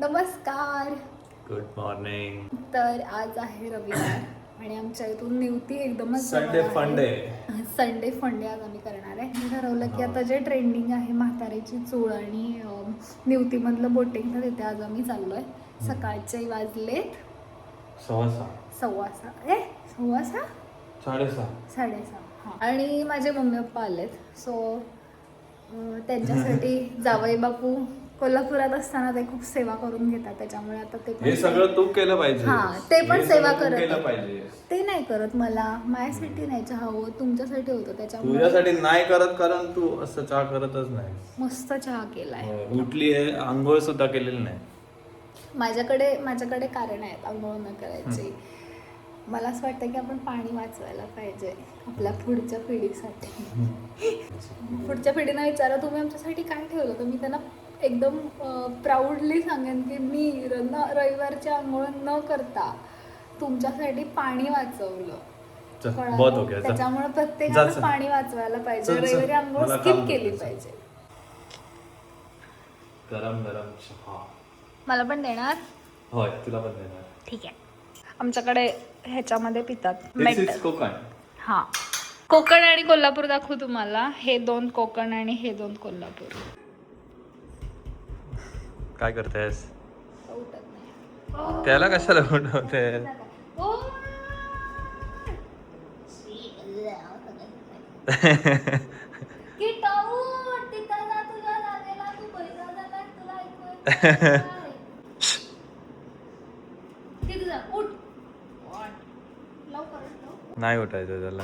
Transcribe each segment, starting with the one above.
नमस्कार. Good morning तर आज आहे रविवार आणि आमच्या इथून निवती एकदमच संडे फंडे संडे फंडे आज आम्ही करणार आहे. मी ठरवलं की आता जे ट्रेंडिंग आहे म्हातारीची चूळ आणि अं, निवतीमधलं बोटिंग तर तिथे आज आम्ही चाललो आहे सकाळचे वाजलेत सव्वा सहा सव्वा सहा ए सव्वा सहा साडेसहा. साडेसहा. हां. आणि माझे मम्मी पप्पा आलेत सो त्यांच्यासाठी जावई बापू कोल्हापुरात असताना ते खूप सेवा करून घेतात त्याच्यामुळे आता ते हे सगळं तू केलं पाहिजे. हा, ते पण हे सेवा सगळं तू करत केलं. पाहिजे. ते नाही करत मला. माझ्यासाठी नाही चहा हवं तुमच्यासाठी होतं त्याच्यामुळे तुझ्यासाठी नाही करत कारण तू असं चहा करतच नाही. मस्त चहा केलाय. हो, उठली आहे आंघोळ सुद्धा केलेली नाही. माझ्याकडे माझ्याकडे कारण आहेत आंघोळ न करायची. मला असं वाटतं की आपण पाणी वाचवायला पाहिजे आपल्या पुढच्या पिढीसाठी. पुढच्या पिढीनं विचारा तुम्ही आमच्यासाठी काय ठेवलं तर मी त्यांना एकदम प्राऊडली सांगेन की मी न रविवारची आंघोळ न करता तुमच्यासाठी पाणी वाचवलं. हो. त्याच्यामुळे चल. पाणी वाचवायला पाहिजे. रविवारी आंघोळ मला स्किप केली. पाहिजे. गरम गरम चहा. मला पण देणार? होय तुला पण देणार. ठीक आहे. आमच्याकडे ह्याच्यामध्ये पितात कोकण. हा. कोकण आणि कोल्हापूर दाखवू तुम्हाला. हे दोन कोकण आणि हे दोन कोल्हापूर. काय करतेस. त्याला कशाला उठवते. नाही उठायचं त्याला.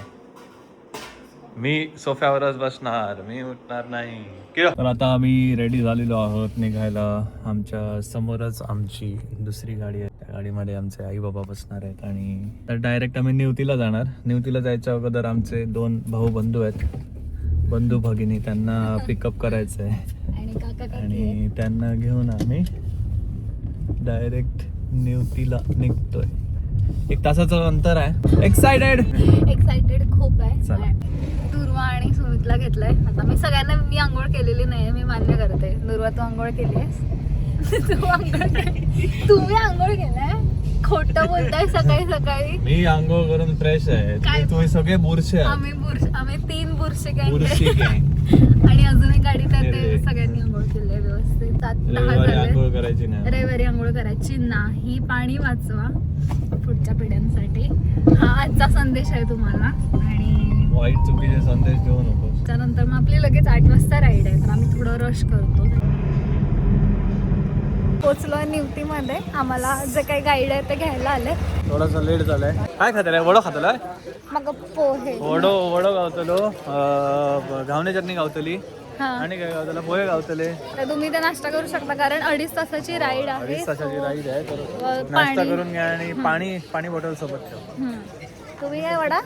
मी सोफ्यावरच बसणार मी उठणार नाही. तर आता आम्ही रेडी झालेलो आहोत निघायला. आमच्या समोरच आमची दुसरी गाडी आहे. त्या गाडीमध्ये आमचे आई बाबा बसणार आहेत आणि तर डायरेक्ट आम्ही निवतीला जाणार. निवतीला जायच्या अगोदर आमचे दोन भाऊ बंधू आहेत. बंधू भगिनी त्यांना पिकअप करायचं आहे आणि त्यांना घेऊन आम्ही डायरेक्ट निवतीला निघतोय. एक तासाचं अंतर आहे. एक्साइटेड एक्साइटेड खूप आहे. दुर्वा आणि सुमितला घेतलंय. आता मी सगळ्यांना मी आंघोळ केलेली नाही मी मान्य करते. दुर्वा तू आंघोळ केली तू आंघोळ तुम्ही आंघोळ केलाय? खोटं बोलताय सकाळी सकाळी. मी आंघोळ करून फ्रेश आहे. काय? तुम्ही- सगळे बुरशे. आम्ही बुरश आम्ही तीन बुरशे गँग. आणि अजून एक गाडी तर ते. सगळ्यांनी आंघोळ केली व्यवस्थित. आंघोळ करायची नाही. रविवारी आंघोळ करायची नाही पाणी वाचवा पुढच्या पिढ्यांसाठी. हा आजचा संदेश आहे तुम्हाला. आणि वाईट चुकीचे संदेश देऊ नको त्यानंतर मग आपली लगेच आठ वाजता राईड आहे तर आम्ही थोडं रश करतो. पोचलो निवतीमध्ये. आम्हाला जे काही गाईड आहे ते घ्यायला आले. थोडासा लेट झालाय. काय खाताय वडो खातलाय? मग पोहे. वडो वडो गावतलो. घावणे चटणी गावतली. आणि काय गावतला? पोहे गावतले. तर तुम्ही ते नाश्ता करू शकता कारण अडीच तासाची राईड आहे अडीच तासाची राईड आहे तर नाश्ता करून घ्या आणि पाणी पाणी बॉटल सोबत ठेव. तुम्ही काय वडा?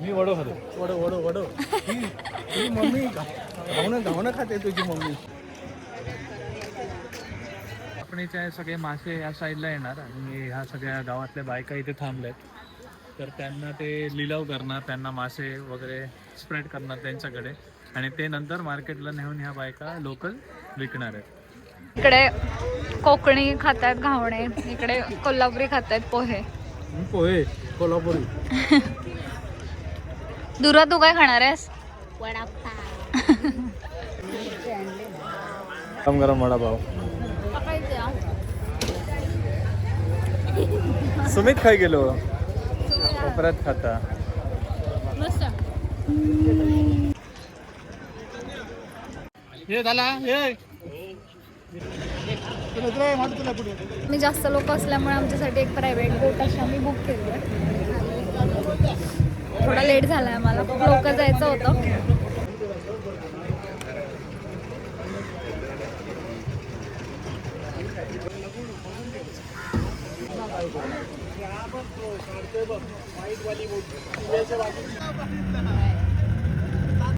मी वडो खातो. वडो वडो वडो. तुझी मम्मी घावणं घावणं खाते तुझी मम्मी. सगळे मासे या साईडला येणार आणि ह्या सगळ्या गावातल्या बायका इथे थांबल्यात. तर त्यांना ते लिलाव करणार त्यांना मासे वगैरे स्प्रेड करणार त्यांच्याकडे. आणि ते नंतर मार्केटला नेऊन ह्या बायका लोकल विकणार आहेत. इकडे कोकणी खातात घावणे इकडे कोल्हापुरी खातात पोहे. पोहे कोल्हापुरी. दुर्वा तू काय खाणार आहेस? गरम गरम वडापाव. सुमित खाय गेलो. कोपऱ्यात खाता. हे झाला हे. मी जास्त लोक असल्यामुळे आमच्यासाठी एक प्रायव्हेट बोट अशी आम्ही बुक केली आहे. थोडा लेट झाला आहे मला खूप लवकर जायचं होतं.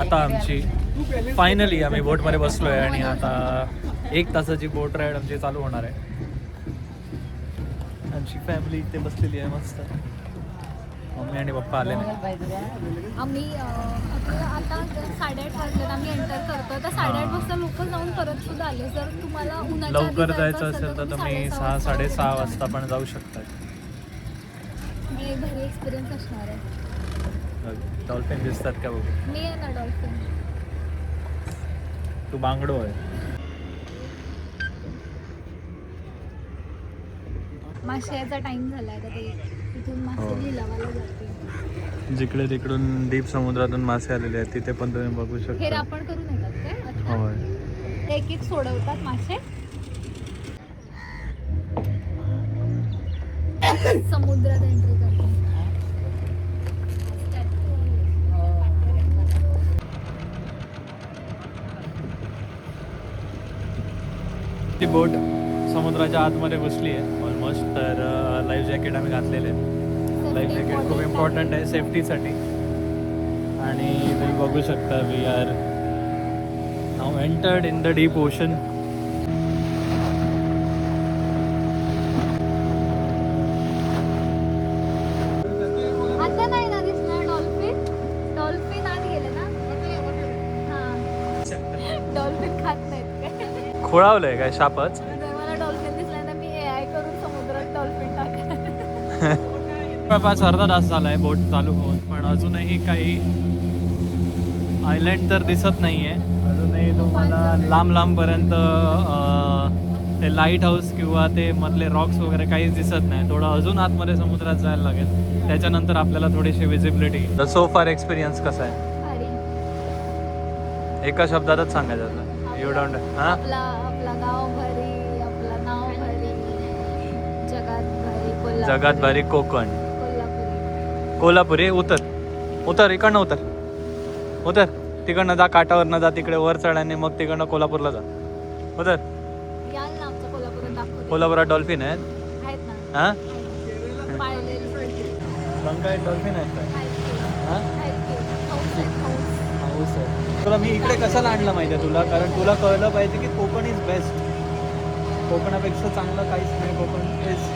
आता आमची फायनली आम्ही बोटमध्ये बसलोय आणि आता एक तासाची बोट राईड आमची चालू होणार आहे. आमची फॅमिली इथे बसलेली आहे मस्त. मम्मी आणि पप्पा आले नाही. आम्ही अं, आपलं आता साडेआठ वाजलेत आम्ही एंटर करतो तर साडेआठ. वाजता लोक जाऊन परत सुद्धा आले. जर तुम्हाला उन्हाच्या आधी लवकर जायचं असेल तर तुम्ही सहा वाजता साडेसहा वाजता. पण जाऊ शकता. आणि एक भारी एक्सपिरियन्स असणार आहे. डॉल्फिन दिसतात का बघू? मी आहे ना डॉल्फिन तू बांगडो आहे. मासे यायचा टाइम झालाय तर ते तिथून हो. मासे लिलावाला जाते जिकडे तिकडून डीप समुद्रातून मासे आलेले आहेत तिथे पण तुम्ही बघू हे शकता रापण करून येतात काय? आता? होय. एक एक सोडवतात मासे. समुद्रात एंट्री करतात. ती बोट समुद्राच्या आतमध्ये घुसली आहे. ऑलमोस्ट तर लाईफ जॅकेट आम्ही घातलेले आहे लाईफ जॅकेट खूप इम्पॉर्टंट आहे सेफ्टीसाठी आणि तुम्ही बघू शकता we are now entered in the deep ocean समुद्रात डॉल्फिन टाकणार जवळपास अर्धा तास झालाय बोट चालू होऊन पण अजूनही काही आयलँड तर दिसत नाहीये. अजूनही तुम्हाला लांब लांबपर्यंत अं, ते लाइट हाऊस किंवा ते मधले रॉक्स वगैरे काहीच दिसत नाही. थोडं अजून आतमध्ये समुद्रात जायला लागेल. त्याच्यानंतर आपल्याला थोडीशी visibility the so far experience कसा आहे? अरे एका शब्दातच सांगायचं यू डोंट हां? आपला आपला गाव भरी आपला नाव भरी जगात भरी कोल्हापुरी. जगात भारी कोकण. कोल्हापुरी. कोल्हापुरी उतर. उतर इकडनं उतर. उतर. तिकडनं जा काठावरनं जा तिकडे वर चढ आणि मग तिकडनं कोल्हापूरला जा. उतर. याल ना आमच्या कोल्हापुरात डॉल्फिन आहेत? आहेत ना. हां? डॉल्फिन आहेत तुला मी इकडे कशाला आणलं माहिती आहे तुला? कारण तुला कळलं पाहिजे की कोकण इज बेस्ट कोकणापेक्षा चांगलं काहीच नाही कोकण इज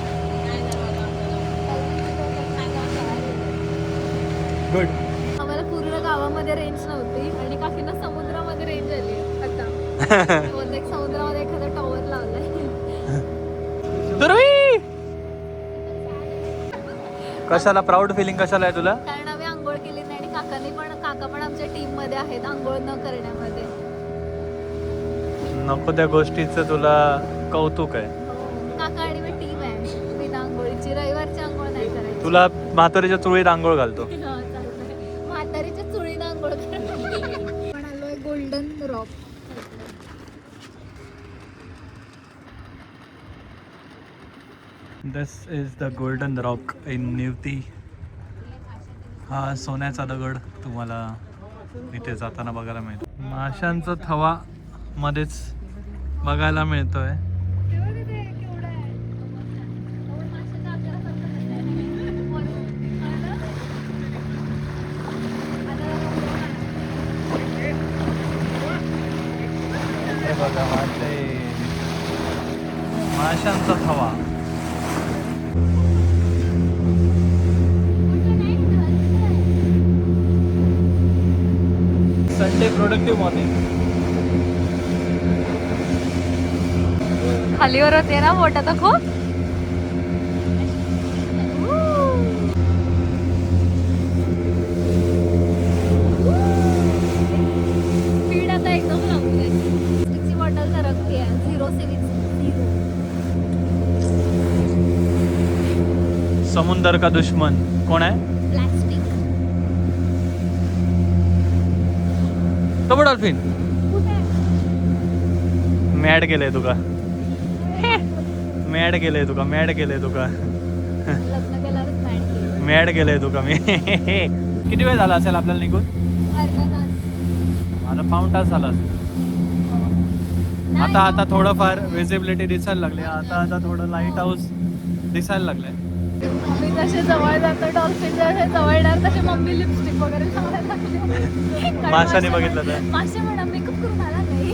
गुड आम्हाला पूर्ण गावामध्ये रेंज नव्हती आणि काकीना समुद्रामध्ये रेंज आली. आता. की समुद्रामध्ये एखादा टॉवर लावलाय. दुर्वी! कशाला प्राऊड फिलिंग कशाला आहे तुला? आहेत आंघोळ न करण्यामध्ये. नको त्या गोष्टीचं तुला कौतुक आहे. हो. काका आणि मी टीम आहे बिना आंघोळीची रविवारची आंघोळ नाही करायची. तुला म्हातारीच्या चुळीत आंघोळ घालतो. हा, चालतंय. म्हातारीच्या चुळीनं आंघोळ करायची पण आलोय golden rock this is the golden rock in Nivati हा सोन्याचा दगड तुम्हाला इथे जाताना बघायला मिळतो. माशांचा थवा मध्येच बघायला मिळतोय. माशांचा थवा. संडे प्रोडक्टिव्ह मॉर्निंग खालीवर होते ना मोठा तर खूप. आता झिरो समुंदर का दुश्मन? कोण आहे? तो डॉल्फिन मॅड केलंय तुका. मॅड केलंय तुका मॅड केलंय तुका. मॅड केलंय तुका मी. किती वेळ झाला असेल आपल्याला निघून? मला पाऊन तास झाला असेल. आता आता थोडंफार विजिबिलिटी दिसायला लागली. आता आता थोडं लाइट हाऊस दिसायला लागलंय. जसे जवळ जातो डॉल्फिन जसे जवळ येणार तसे मम्मी लिपस्टिक वगैरे लावायला लागली. कारण माशाने बघितलं तर. मासे म्हणा मेकअप करून आला नाही.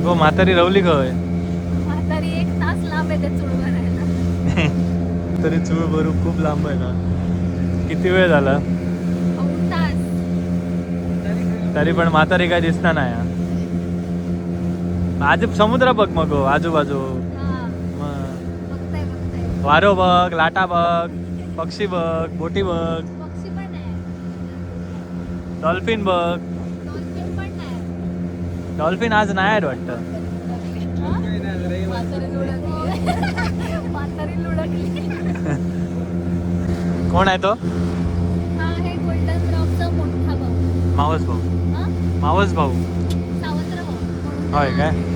हो म्हातारी रवली गय म्हातारी एक तास लांब येते चुळ भरायला. तरी चूळ भरू खूप लांब आहे ना. किती वेळ झाला? तरी पण म्हातारी काय दिसणार नाही. आजू समुद्र बघ मग आजूबाजू हा मग बघताय बघताय वारो बघ लाटा बघ पक्षी बघ बोटी बघ. आहे. डॉल्फिन बघ. डॉल्फिन आज नाही आहेत वाटतं. कोण आहे तो? हा आहे मावस भाऊ. हा? मावस भाऊ. होय काय?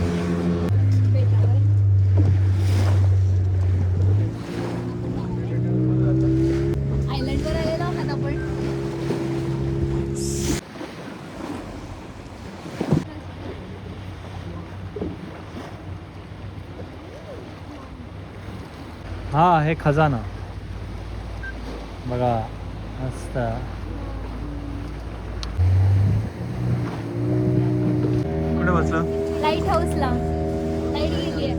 हा आहे खजाना. बघा मस्त. कुठे बसलं? लाइट हाऊसला लाइट गेली आहे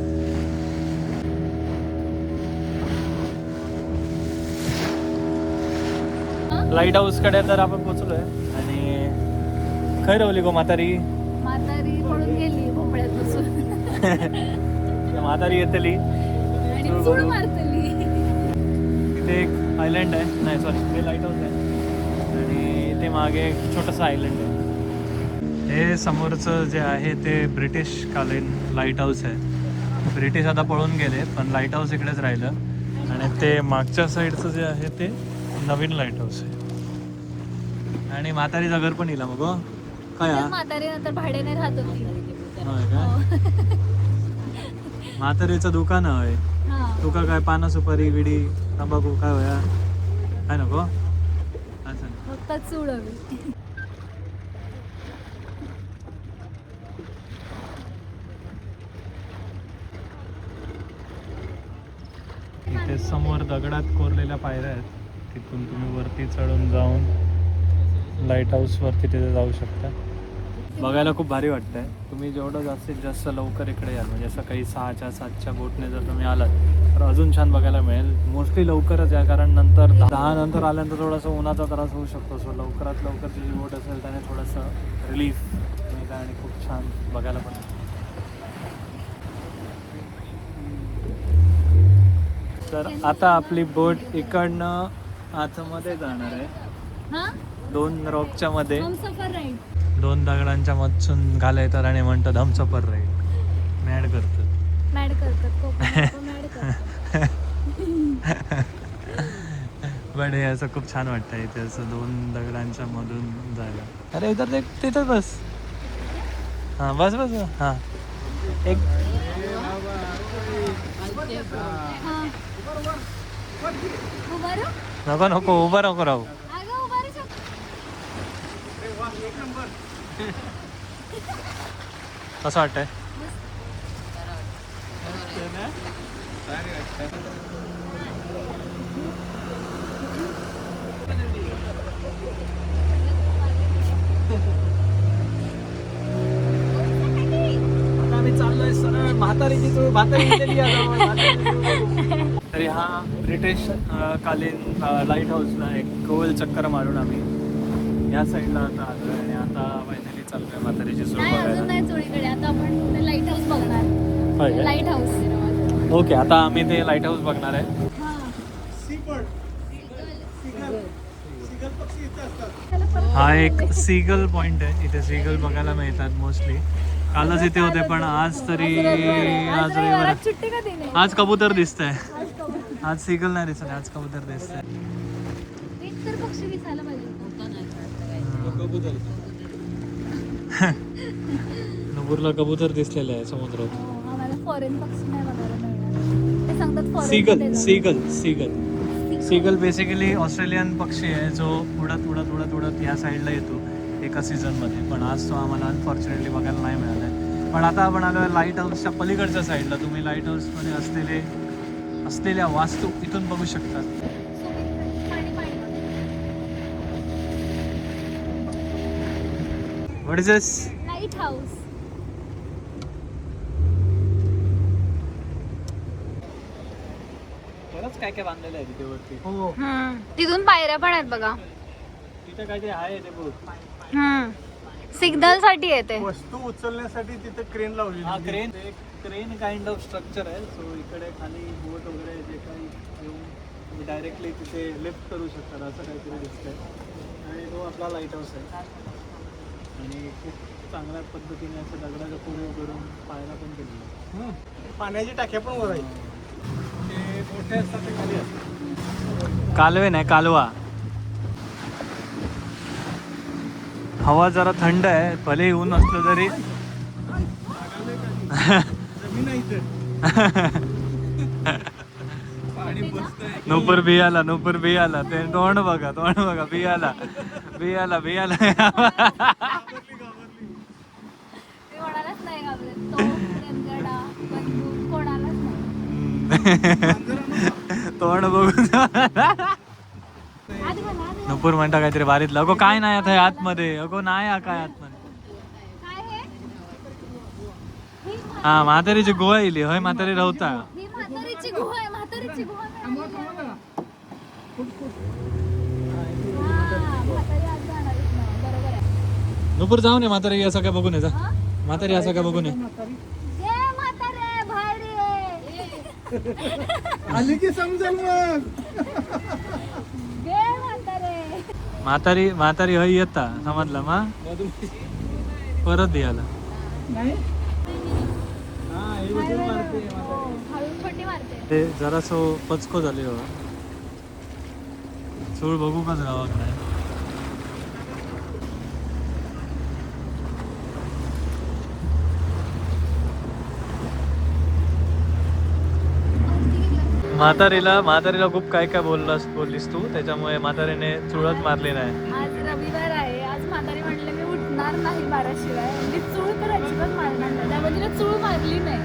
लाइट हाऊसकडे तर आपण पोचलोय आणि खय रवली गो म्हातारी. म्हातारी पडून गेली भोपळ्यात बसून म्हातारी येतली. तिथे एक आयलंड आहे. नाही सॉरी ते लाइट हाऊस आहे. आणि ते मागे एक छोटंसं आयलंड आहे. हे समोरचं जे आहे ते ब्रिटिश कालीन लाइट हाऊस आहे. ब्रिटिश आता पळून गेले पण लाइट हाऊस इकडेच राहिलं. आणि ते मागच्या साईडचं जे आहे ते नवीन लाइट हाऊस आहे. आणि म्हातारीचं घर पण येईल मग हो. काय हा? म्हातारी नंतर भाड्याने राहत होती. काय म्हातारीचं दुकान आहे. हा तुका काय पानं सुपारी विडी तंबाखू काय होया? काय नको? असं. फक्त चूड हवी इथे समोर दगडात कोरलेल्या पायऱ्या आहेत. तिथून तुम्ही वरती चढून जाऊन लाइट हाऊसवरती तिथे जाऊ शकता. बघायला खूप भारी वाटतंय. तुम्ही जेवढं जास्तीत जास्त लवकर इकडे याल म्हणजे सकाळी सहाच्या सातच्या बोटने जर तुम्ही आलात तर अजून छान बघायला मिळेल. मोस्टली लवकरच या कारण नंतर दहा नंतर आल्यानंतर थोडासा उन्हाचा त्रास होऊ शकतो. सो लवकरात लवकर जी बोट असेल त्याने थोडंसं रिलीफ मिळतं आणि खूप छान बघायला पण. तर आता आपली बोट इकडनं आतमध्ये जाणार आहे. दोन रॉकच्या मध्ये. दोन दगडांच्या मधून घालायतात आणि म्हणतात हमसफर राईड मॅड करतात मॅड करतात कोकण मॅड करतात. बट हे असं खूप छान वाटतं इथे असं दोन दगडांच्या मधून जायला. अरे इतर ते तिथं बस. हां बस बस हां. एक. नको नको उभं नको राहू. कसं वाटतंय चाललोय सरळ चूळ म्हातारी. तरी हा ब्रिटिश कालीन लाइट हाऊसला एक गोल चक्कर मारून आम्ही या साईडला आता आलोय आणि आता फायनली चाललोय म्हातारीची चूळ नाही अजून बघायला नाही चोळीकडे आता आपण लाइट हाऊस बघणार. होय काय? लाइट हाऊस ओके आता आम्ही ते लाइट हाऊस बघणार आहे. हा. हा एक सीगल पॉइंट आहे. इथे सीगल बघायला मिळतात मोस्टली कालच इथे होते पण आज तरी आज रविवार रविवारात सुट्टी का दिली आज कबूतर दिसतंय. आज कबूतर. आज सीगल नाही दिसत आज कबूतर दिसतंय. एक तर पक्षी दिसायला पाहिजे. नगूरला कबूतर दिसलेलं आहे समुद्रात. हो, आम्हाला फॉरेन पक्षी नाही बघायला मिळणार. ते सांगतात foreign seagull seagull seagull. Seagull. Basically Australian पक्षी आहे जो उडत उडत उडत उडत या साईडला येतो एका सीझनमध्ये पण आज तो आम्हाला अनफॉर्च्युनेटली बघायला नाही मिळाला आहे पण आता आपण आलो लाइट हाऊसच्या पलीकडच्या साईडला तुम्ही लाइट हाऊसमध्ये असलेले असलेल्या वास्तू इथून बघू शकता पाणी पाणी इज दिस लाइट हाऊस बरंच काय काय बांधलेलं आहे तिथे वरती. हो. हम्म. तिथून पायऱ्या पण आहेत बघा. तिथे काहीतरी आहे ते बघ. हम्म. सिग्नलसाठी येते वस्तू उचलण्यासाठी तिथे क्रेन लावली हा क्रेन एक क्रेन काइंड ऑफ स्ट्रक्चर आहे. सो इकडे खाली बोट वगैरे जे काही येऊन डायरेक्टली तिथे लिफ्ट करू शकता असं काहीतरी दिसतंय. आणि तो आपला लाइट हाऊस आहे. आणि खूप चांगल्या पद्धतीने असं दगडाच्या पुढे करून पाहायला पण केलेलं पाण्याची टाक्या पण वर ते मोठे असतात ते खाली असतात. कालवे नाही कालवा. हवा जरा थंड आहे भले ऊन असलं तरी. जमीन आहे इथे. पाणी बसतंय. नूपर बियाला नूपर बियाला. ते तोंड बघा तोंड बघा बियाला. बियाला बियाला. मी तोंड बघून. नुपूर म्हणता काहीतरी बारीतलं अगो काय नाही आता आतमध्ये. अगो नाही हा काय आतमध्ये. हा म्हातारीची गोवा येली होय म्हातारी राहता नुपूर म्हातारी जाऊ नये म्हातारी असं काय बघून ये जा. म्हातारी असं काय बघून ये ये म्हातारे, बाहेर ये. आली की समजेल मग. ये म्हातारे. म्हातारी हय येता समजलं मा? परत याला नाही? हो, ते जरासो पचको झाले हो. चूळ बघू का गावाक म्हातारीला म्हातारीला खूप काय काय बोललास बोललीस तू? त्याच्यामुळे म्हातारीने चुळत मारली नाही. आज रविवार आहे. आज म्हातारी म्हणले मी उठणार नाही बाराशिवाय. मी चूळ तर अजिबात मारणार नाही. त्यामुळे चूळ मारली नाही.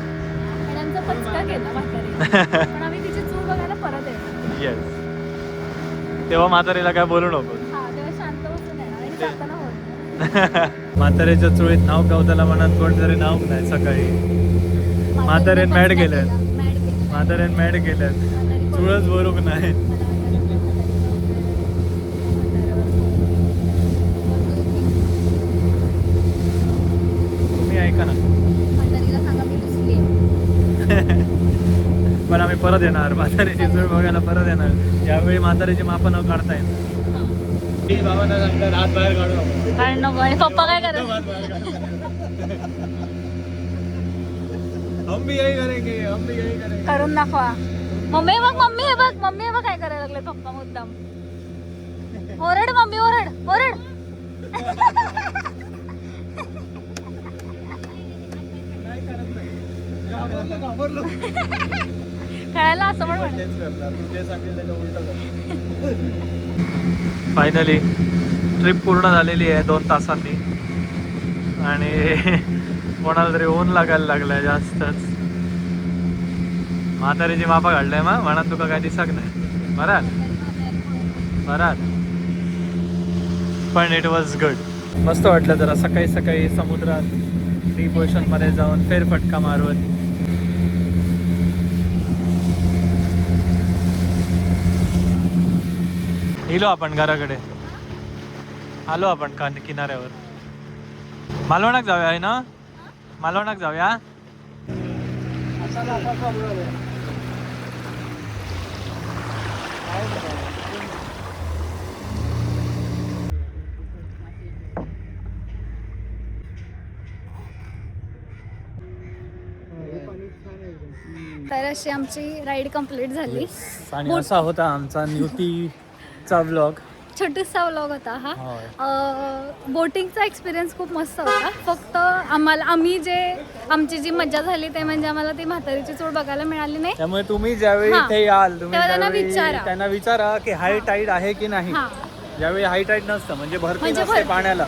आणि आमचा पचका केला म्हातारी पण आम्ही तिची चूळ बघायला परत येणार. येस तेव्हा म्हातारीला काय बोलू नको. हा तेव्हा शांत बसून येणार. आणि जाताना होत नाही. म्हातारीच्या चुळीत नाव गावताला म्हणत कोणतरी नाव नाही सकाळी. म्हातारीने मॅड केलं. मॅड केलं. म्हातारीने मॅड केल्यात. चुळच बरोक नाही तुम्ही ऐका ना. पण आम्ही परत येणार. म्हातारीची चूळ बघायला परत येणार. यावेळी म्हातारीची मापं न काढता येईल बाबांना सांगतात हात बाहेर काढू. कारण पप्पा काय करत हात बाहेर काढू. हम भी यही करेंगे हम भी यही करेंगे। करून दाखवा. मम्मी बघ मम्मी हे बघ मम्मी हे बघ काय करायला लागले. पप्पा मुद्दाम. ओरड मम्मी ओरड ओरड. खेळायला असं पण म्हणे. तेच करणार. तू जे सांगेल त्याच्या उलट फायनली ट्रिप पूर्ण झालेली आहे दोन तासांनी. आणि कोणाला तरी ऊन लागायला लागलाय जास्तच. म्हातारीची मापा काढलाय मा म्हणा तुका काय दिसक नाही. बरात बरात पण इट वॉज गुड मस्त वाटलं जरा सकाळी सकाळी समुद्रात डीप ओशनमध्ये जाऊन फेरफटका मारवत गेलो आपण घराकडे. आलो आपण कान किनाऱ्यावर. मालवणाक जाऊया आहे ना? मालवणाक जाऊया. तर अशी आमची राईड कंप्लीट झाली. आणि असा होता आमचा न्यूटीचा ब्लॉग छोटूसा व्लॉग होता हा. बोटिंगचा एक्सपिरियन्स खूप मस्त होता. फक्त आम्हाला आम्ही जे आमची जी मजा झाली ते म्हणजे आम्हाला ती म्हातारीची चूळ बघायला मिळाली नाही. त्यामुळे तुम्ही ज्यावेळी हा. इथे याल तुम्ही तेव्हा त्यांना विचारा. त्यांना विचारा की हाय टाईड आहे की नाही. हा. ज्यावेळी हाय टाईड नसतं म्हणजे भरती म्हणजे नसते भरती. पाण्याला.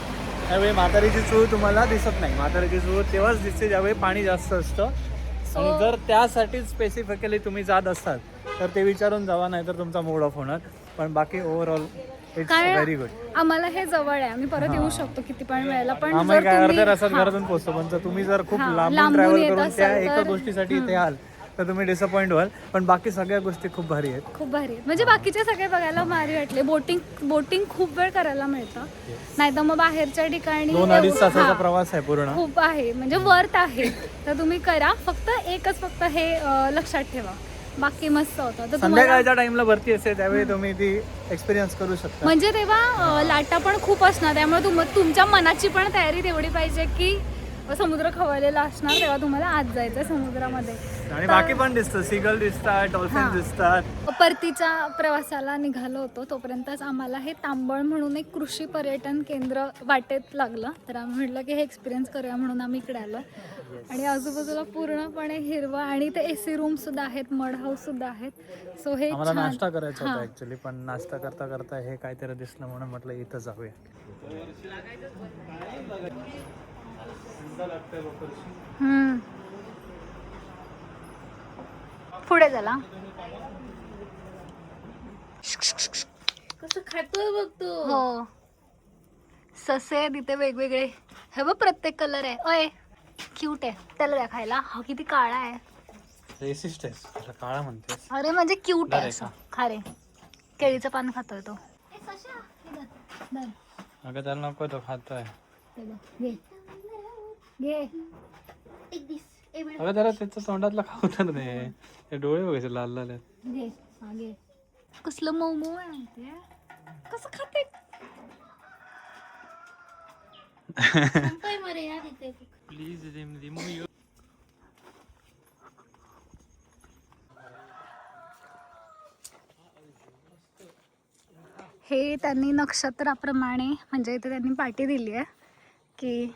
त्यावेळी म्हातारीची चूळ तुम्हाला दिसत नाही. म्हातारीची चूळ तेव्हाच दिसते ज्यावेळी पाणी जास्त असतं. आणि So- जर त्यासाठी स्पेसिफिकली तुम्ही जात असाल तर ते विचारून जावा नाही तर तुमचा मूड ऑफ होणार. पण बाकी ओव्हरऑल कारण व्हेरी गुड आम्हाला हे जवळ आहे. आम्ही परत येऊ शकतो किती पण वेळेला. पण आम्ही जर काय तुम्ही- अर्ध्या तासात हा. घरातून पोहोचतो पण जर तुम्ही जर खूप हा, लांबून लांबून ट्रॅव्हल येत करून त्या एका तर- गोष्टीसाठी इथे आल तर तुम्ही डिसअपॉइंट व्हाल. पण बाकी सगळ्या गोष्टी खूप भारी आहेत. खूप भारी आहे. म्हणजे बाकीचे सगळे बघायला भारी वाटले. बोटिंग बोटिंग खूप वेळ करायला मिळतं. नाही तर मग बाहेरच्या ठिकाणी दोन अडीच एवढं- तासाचा हा. प्रवास आहे पूर्ण. खूप आहे. म्हणजे वर्थ आहे. तर तुम्ही करा. फक्त एकच फक्त हे अं, लक्षात ठेवा. बाकी मस्त होतं. तर तुम्हाला संध्याकाळच्या टाइमला भरती असते त्यावेळी तुम्ही ती एक्सपिरियन्स करू शकता. म्हणजे तेव्हा अं, लाटा पण खूप असणार त्यामुळे तुम तुमच्या मनाची पण तयारी तेवढी पाहिजे की समुद्र खवळलेला असणार तेव्हा तुम्हाला आत जायचं समुद्रामध्ये. आणि बाकी पण दिसतं. सिगल दिसतात डॉल्फिन. दिसतात. परतीच्या प्रवासाला निघालो होतो. तोपर्यंतच आम्हाला हे तांबळ म्हणून एक कृषी पर्यटन केंद्र वाटेत लागलं. तर आम्ही म्हटलं की हे एक्सपिरियन्स करूया म्हणून आम्ही इकडे आलो. आणि आजूबाजूला पूर्णपणे हिरवं आणि ते ए सी रूम सुद्धा आहेत मड हाऊस सुद्धा आहेत. सो हे नाश्ता करायचा होता. ऍक्च्युली पण नाश्ता करता करता हे काहीतरी दिसलं म्हणून म्हटलं इथं जाऊया. हम्म. पुढे झाला कसं खातोय बघ तू. हो. ससे आहेत इथे वेगवेगळे. हे बघ प्रत्येक कलर आहे. अय क्यूट आहे. त्याला द्या खायला. हा किती काळा आहे. रेसिस्ट आहे. काळा म्हणतेस अरे म्हणजे क्यूट आहे असं. खारे केळीचं पान खातोय तो. अगं त्याला नको तो खातोय. घे. अगं त्याला त्याचं तोंडातलं खाऊ तर नाही ते डोळे बघायचे लाल लाल आहेत. घे. हा घे. कसलं मऊ मऊ आहे? कसं खाते? संपय मरे यार इथे. प्लीज हे त्यांनी नक्षत्राप्रमाणे म्हणजे इथे त्यांनी पाटी दिली आहे की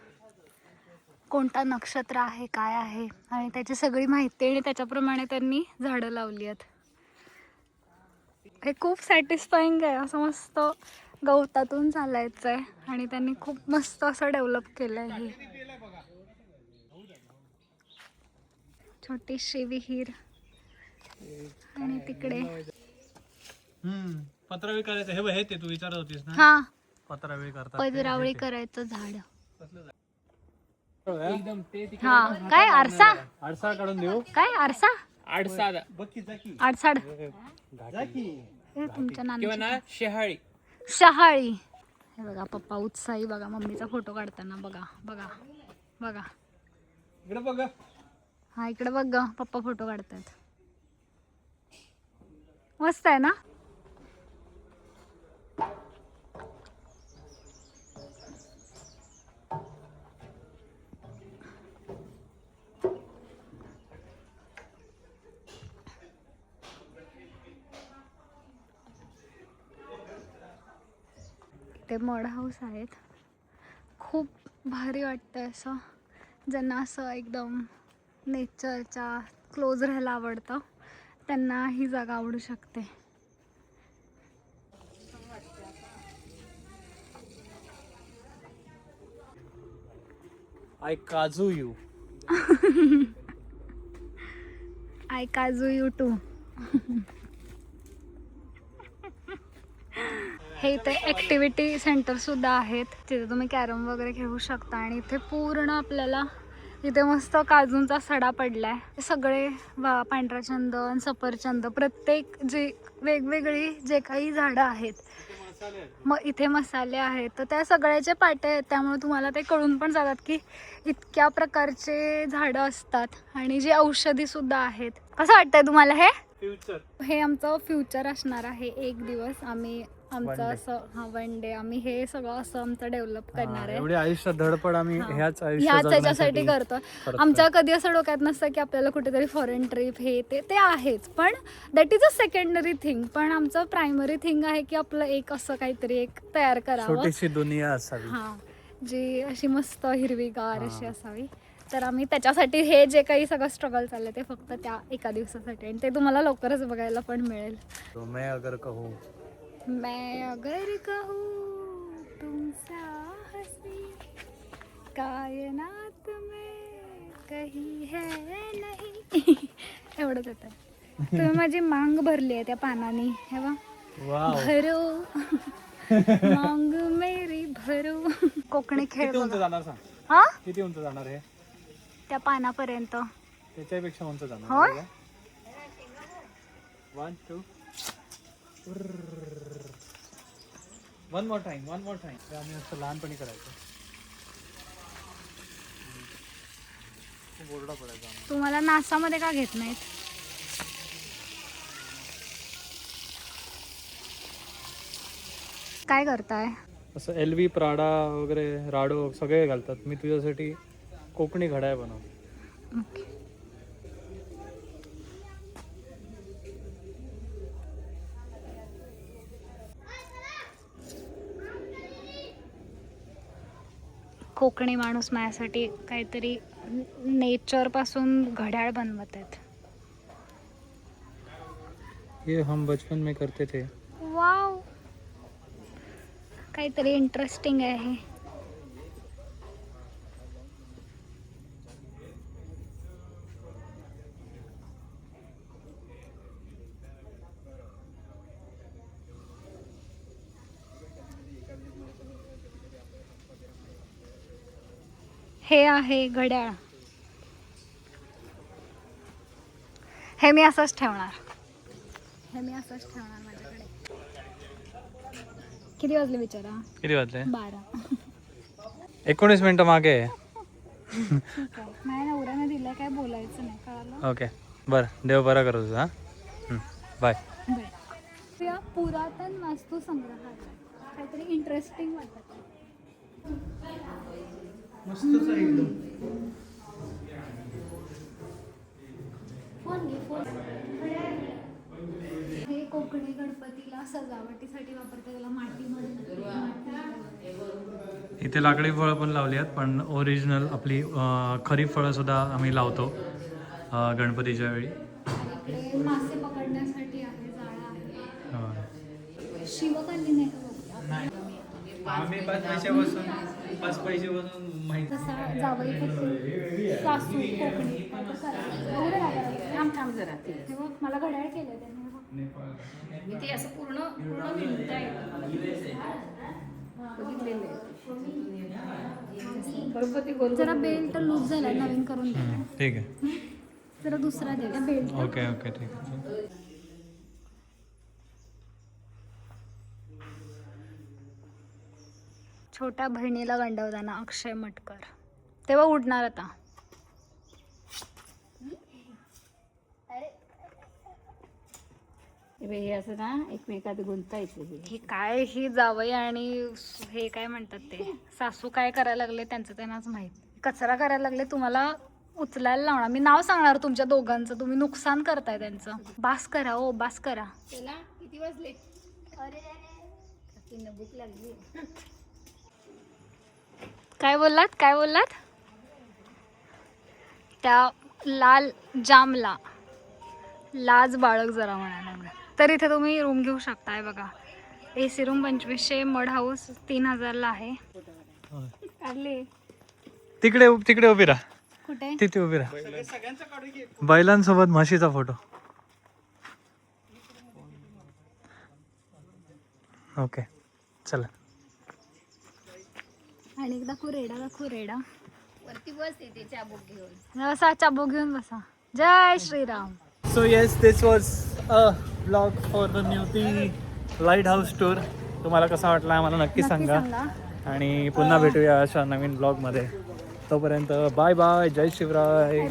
कोणता नक्षत्र आहे काय आहे आणि त्याची सगळी माहिती आणि त्याच्याप्रमाणे त्यांनी झाडं लावली आहेत. हे खूप सॅटिस्फाईंग आहे. असं मस्त गवतातून चालायचं आहे आणि त्यांनी खूप मस्त असं डेव्हलप केलं आहे हे छोटीशी विहीर आणि तिकडे. पत्रावळी करायचं. हे हे ते तू विचारत होतीस ना? हा. पत्रावळी करतात पदरावळी करायचं झाड. हा काय आरसा? आडसा काढून देऊ. काय आरसा? की आडसाड. हे तुमच्या नाना शहाळी. शहाळी. हे बघा पप्पा उत्साही बघा मम्मीचा फोटो काढताना बघा बघा बघा. इकडे बघ. हा इकडे बघ ग पप्पा फोटो काढतात मस्त आहे ना? ते मड हाऊस आहेत. खूप भारी वाटतं असं. ज्यांना असं एकदम नेचरच्या क्लोज राहायला आवडतं त्यांना ही जागा आवडू शकते. आय काजू यू आय काजू यू टू हे इथे ॲक्टिव्हिटी सेंटर सुद्धा आहेत. तिथे तुम्ही कॅरम वगैरे खेळू शकता आणि इथे पूर्ण आपल्याला इथे मस्त काजूंचा सडा पडलाय. हे सगळे वा पांढरा चंदन सफरचंद प्रत्येक जे वेगवेगळी जे काही झाडं आहेत मग इथे मसाले आहेत. तर त्या सगळ्याचे पाटे आहेत. त्यामुळे तुम्हाला ते कळून पण जातात की इतक्या प्रकारचे झाडं असतात आणि जे औषधी सुद्धा आहेत. कसं वाटतंय तुम्हाला हे? फ्युचर हे आमचं फ्युचर असणार आहे. एक दिवस आम्ही आमचं. असं हा वन डे आम्ही हे सगळं असं आमचं डेव्हलप करणार आहे. एवढी आयुष्यात धडपड आम्ही. ह्याच आयुष्य ह्याच याच्यासाठी करतो. आमच्या कधी असं डोक्यात नसतं की आपल्याला कुठेतरी फॉरेन ट्रिप हे ते ते आहेच. पण that is a secondary thing पण आमचं प्रायमरी थिंग आहे की आपलं एक असं काहीतरी एक तयार करावं. छोटीशी दुनिया असावी. हा. जी अशी मस्त हिरवीगार अशी असावी. तर आम्ही त्याच्यासाठी हे जे काही सगळं स्ट्रगल चाललंय ते फक्त त्या एका दिवसासाठी. आणि ते तुम्हाला लवकरच बघायला पण मिळेल. अगर कहूँ मैं अगर कहूँ तुमसा हसी कायनात में कहीं है नहीं। एवढंच येतं तुम्ही माझी मांग भरली आहे त्या पानाने हे बा भरो मांग मेरी भरो कोकणी खेळ किती उंच बघा. जाणार सांग? हा? किती उंच जाणार हे? त्या पानापर्यंत. त्याच्यापेक्षा उंच जाणार होय? One two one more time one more time आम्ही असं लहानपणी करायचो बोर्डा पडायचा तुम्हाला नासामध्ये का घेत नाहीत काय करताय असं एल व्ही प्राडा वगैरे राडो सगळे घालतात मी तुझ्यासाठी कोकणी घड्याळ बनव ओके कोकणी माणूस माझ्यासाठी काहीतरी नेचरपासून घड्याळ बनवत आहेत. ये हम बचपन में करते थे. वाव! काहीतरी इंटरेस्टिंग आहे. हे आहे घड्याळ. हे मी असंच ठेवणार. हे मी असंच ठेवणार माझ्याकडे. किती वाजले विचारा किती वाजले? बारा. एकोणीस मिनिटं मागे आहे. ठीक आहे. माझ्या नवऱ्याने दिलंय काय बोलायचं नाही कळालं? ओके. बरं देव बरा करू तुझा हां? बाय बरं. या पुरातन वास्तू संग्रहालय काहीतरी इंटरेस्टिंग वाटत. आहे. हे कोकणी गणपतीला सजावटीसाठी वापरतात त्याला माती म्हणतात इथे लाकडी फळं पण लावली आहेत पण ओरिजिनल आपली अं, खरी फळं सुद्धा आम्ही लावतो गणपतीच्या वेळी. मासे पकडण्यासाठी आहे जाळा आहे. शिवकालीन आहे आम्ही पाच पैसे बसून पाच पैसे बसून माहिती तसा जावई पत्नी सासू कोकणी. काय तर करायचं. एवढं काय करायचं? थांब थांब जरा. बघ मला घड्याळ केलं त्यांनी. हे बघ. ते असं पूर्ण पूर्ण येतं जरा बेल्ट लूज झालाय नवीन करून ठीक आहे. जरा दुसरा दे. का बेल्ट. ओके ओके ठीक आहे. छोट्या बहिणीला गंडवताना अक्षय मटकर. तेव्हा उडणार आता. हे असं ना एकमेकात गुंतायचं हे. ही काय ही जावई आणि हे काय म्हणतात ते? सासू काय करायला लागले त्यांचं त्यांनाच माहीत. कचरा करायला लागले तुम्हाला उचलायला लावणार. मी नाव सांगणार तुमच्या दोघांचं तुम्ही नुकसान करताय त्यांचं. बास करा ओ बास करा. त्याला किती वाजले? अरे अरे भूक लागली. काय बोललात? काय बोललात? त्या लाल जामला. लाज बाळग जरा म्हणायला लागला तर इथे तुम्ही रूम घेऊ शकताय बघा. ए सी रूम पंचवीसशे मड हाऊस तीन हजारला आहे. काढली तिकडे तिकडे उभी राहा. कुठे? तिथे उभी राहा. बैलांसोबत म्हशीचा फोटो. ओके. चला. आणि एकदा रेडा दाखवू रेडा वरती बस तिथे चाबूक घेऊन. बसा चाबू घेऊन बसा. जय Shriram. So yes this was a blog for the Nivati lighthouse tour तुम्हाला कसा वाटला आम्हाला नक्की नक्की सांगा. सांगा. आणि पुन्हा भेटूया अशा नवीन ब्लॉगमध्ये तोपर्यंत बाय बाय जय शिवराय.